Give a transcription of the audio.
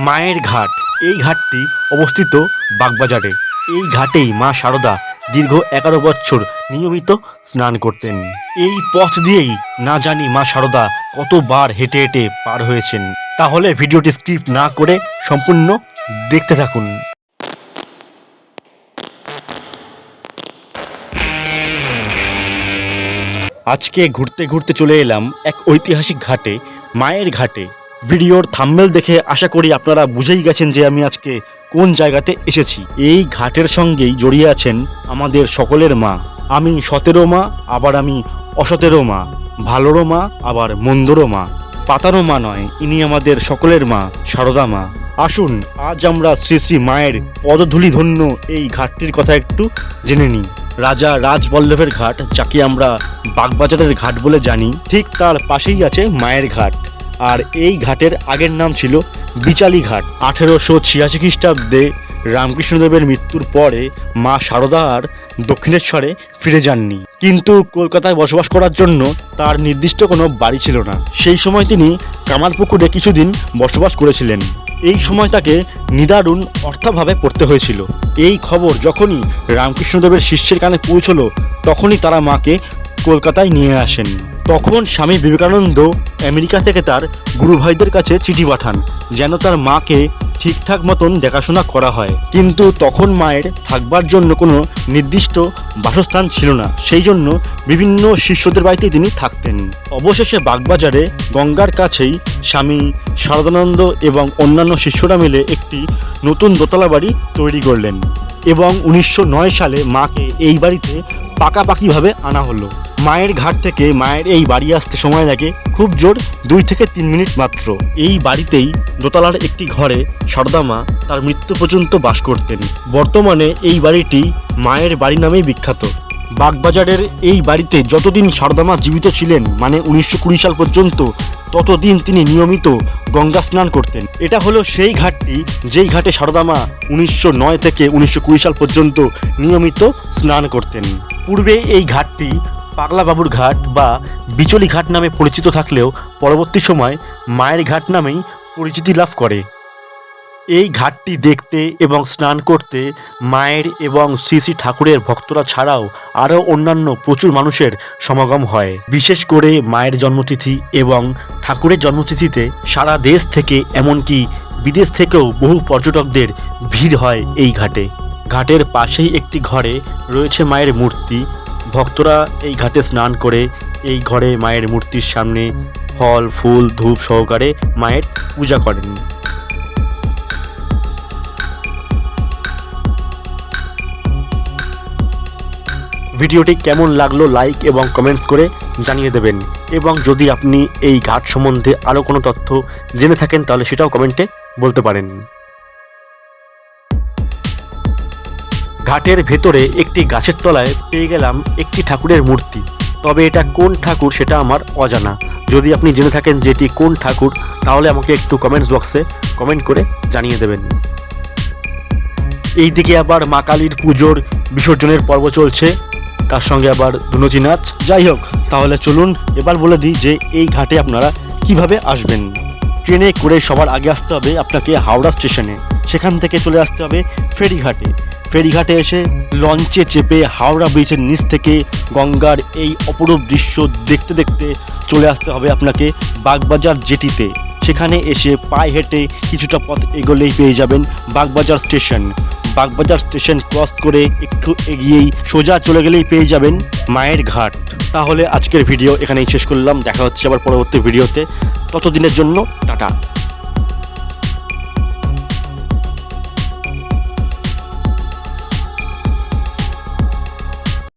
মায়ের ঘাট। এই ঘাটটি অবস্থিত বাগবাজারে। এই ঘাটেই মা শারদা দীর্ঘ এগারো বছর নিয়মিত স্নান করতেন। এই পথ দিয়েই না জানি মা শারদা কতবার হেঁটে হেঁটে পার হয়েছেন। তাহলে ভিডিওটি স্ক্রিপ্ট না করে সম্পূর্ণ দেখতে থাকুন। আজকে ঘুরতে ঘুরতে চলে এলাম এক ঐতিহাসিক ঘাটে, মায়ের ঘাটে। ভিডিওর থাম্বেল দেখে আশা করি আপনারা বুঝেই গেছেন যে আমি আজকে কোন জায়গাতে এসেছি। এই ঘাটের সঙ্গেই জড়িয়ে আছেন আমাদের সকলের মা। আমি সতেরো মা, আবার আমি অসতেরো মা। ভালোরও মা, আবার মন্দরও মা। পাতারও মা নয়, ইনি আমাদের সকলের মা, সারদা মা। আসুন, আজ আমরা শ্রী শ্রী মায়ের পদধূলি ধন্য এই ঘাটটির কথা একটু জেনে নিই। রাজা রাজবল্লভের ঘাট, যাকে আমরা বাগবাজারের ঘাট বলে জানি, ঠিক তার পাশেই আছে মায়ের ঘাট। আর এই ঘাটের আগের নাম ছিল বিচালি ঘাট। আঠেরোশো ছিয়াশি খ্রিস্টাব্দে রামকৃষ্ণদেবের মৃত্যুর পরে মা শারদা আর দক্ষিণেশ্বরে ফিরে যাননি। কিন্তু কলকাতায় বসবাস করার জন্য তার নির্দিষ্ট কোনো বাড়ি ছিল না। সেই সময় তিনি কামারপুকুরে কিছুদিন বসবাস করেছিলেন। এই সময় তাকে নিদারুণ অর্থাভাবে পড়তে হয়েছিল। এই খবর যখনই রামকৃষ্ণদেবের শিষ্যের কানে পৌঁছলো, তখনই তারা মাকে কলকাতায় নিয়ে আসেন। তখন স্বামী বিবেকানন্দ আমেরিকা থেকে তার গুরু ভাইদের কাছে চিঠি পাঠান, যেন তার মাকে ঠিকঠাক মতন দেখাশোনা করা হয়। কিন্তু তখন মায়ের থাকবার জন্য কোনো নির্দিষ্ট বাসস্থান ছিল না। সেই জন্য বিভিন্ন শিষ্যদের বাড়িতে তিনি থাকতেন। অবশেষে বাগবাজারে গঙ্গার কাছেই স্বামী শারদানন্দ এবং অন্যান্য শিষ্যরা মিলে একটি নতুন দোতলা বাড়ি তৈরি করলেন এবং উনিশশো নয় সালে মাকে এই বাড়িতে পাকাপাকিভাবে আনা হলো। মায়ের ঘাট থেকে মায়ের এই বাড়ি আসতে সময় লাগে খুব জোর দুই থেকে তিন মিনিট মাত্র। এই বাড়িতেই দোতলার একটি ঘরে সারদা মা তার মৃত্যু পর্যন্ত বাস করতেন। বর্তমানে এই বাড়িটি মায়ের বাড়ি নামেই বিখ্যাত। বাগবাজারের এই বাড়িতে যতদিন সারদামা জীবিত ছিলেন মানে উনিশশো কুড়ি সাল পর্যন্ত, ততদিন তিনি নিয়মিত গঙ্গা স্নান করতেন। এটা হলো সেই ঘাটটি যেই ঘাটে সারদামা উনিশশো নয় থেকে উনিশশো কুড়ি সাল পর্যন্ত নিয়মিত স্নান করতেন। পূর্বে এই ঘাটটি পাগলাবাবুর ঘাট বা বিচলি ঘাট নামে পরিচিত থাকলেও পরবর্তী সময় মায়ের ঘাট নামেই পরিচিতি লাভ করে। এই ঘাটটি দেখতে এবং স্নান করতে মায়ের এবং শ্রী শ্রী ঠাকুরের ভক্তরা ছাড়াও আরও অন্যান্য প্রচুর মানুষের সমাগম হয়। বিশেষ করে মায়ের জন্মতিথি এবং ঠাকুরের জন্মতিথিতে সারা দেশ থেকে এমনকি বিদেশ থেকেও বহু পর্যটকদের ভিড় হয় এই ঘাটে। ঘাটের পাশেই একটি ঘরে রয়েছে মায়ের মূর্তি ভক্তরা এই ঘাটে স্নান করে এই ঘরে মায়ের মূর্তির সামনে ফল, ফুল, ধূপ সহকারে মায়ের পূজা করেন। ভিডিওটি কেমন লাগল লাইক এবং কমেন্টস করে জানিয়ে দেবেন। এবং যদি আপনি এই ঘাট সম্বন্ধে আরও কোনো তথ্য জেনে থাকেন, তাহলে সেটাও কমেন্টে বলতে পারেন। ঘাটের ভেতরে একটি গাছের তলায় পেয়ে গেলাম একটি ঠাকুরের মূর্তি। তবে এটা কোন ঠাকুর সেটা আমার অজানা। যদি আপনি জেনে থাকেন যে এটি কোন ঠাকুর, তাহলে আমাকে একটু কমেন্টস বক্সে কমেন্ট করে জানিয়ে দেবেন। এইদিকে আবার মা কালীর পুজোর বিসর্জনের পর্ব চলছে। তার সঙ্গে আবার ধুনুচি নাচ। যাই হোক, তাহলে চলুন এবার বলে দিই যে এই ঘাটে আপনারা কীভাবে আসবেন। ট্রেনে করে সবার আগে আসতে হবে আপনাকে হাওড়া স্টেশনে। সেখান থেকে চলে আসতে হবে ফেরিঘাটে। ফেরিঘাটে এসে লঞ্চে চেপে হাওড়া ব্রিজের নিচ থেকে গঙ্গার এই অপরূপ দৃশ্য দেখতে দেখতে চলে আসতে হবে আপনাকে বাগবাজার জেটিতে। সেখানে এসে পায়ে হেঁটে কিছুটা পথ এগোলেই পেয়ে যাবেন Bagbazar station. Bagbazar station cross করে একটু এগিয়েই সোজা চলে গেলেই পেয়ে যাবেন মায়ের ঘাট। তাহলে আজকের ভিডিও এখানেই শেষ করলাম। দেখা হচ্ছে আবার পরবর্তী ভিডিওতে। ততদিনের জন্য টাটা।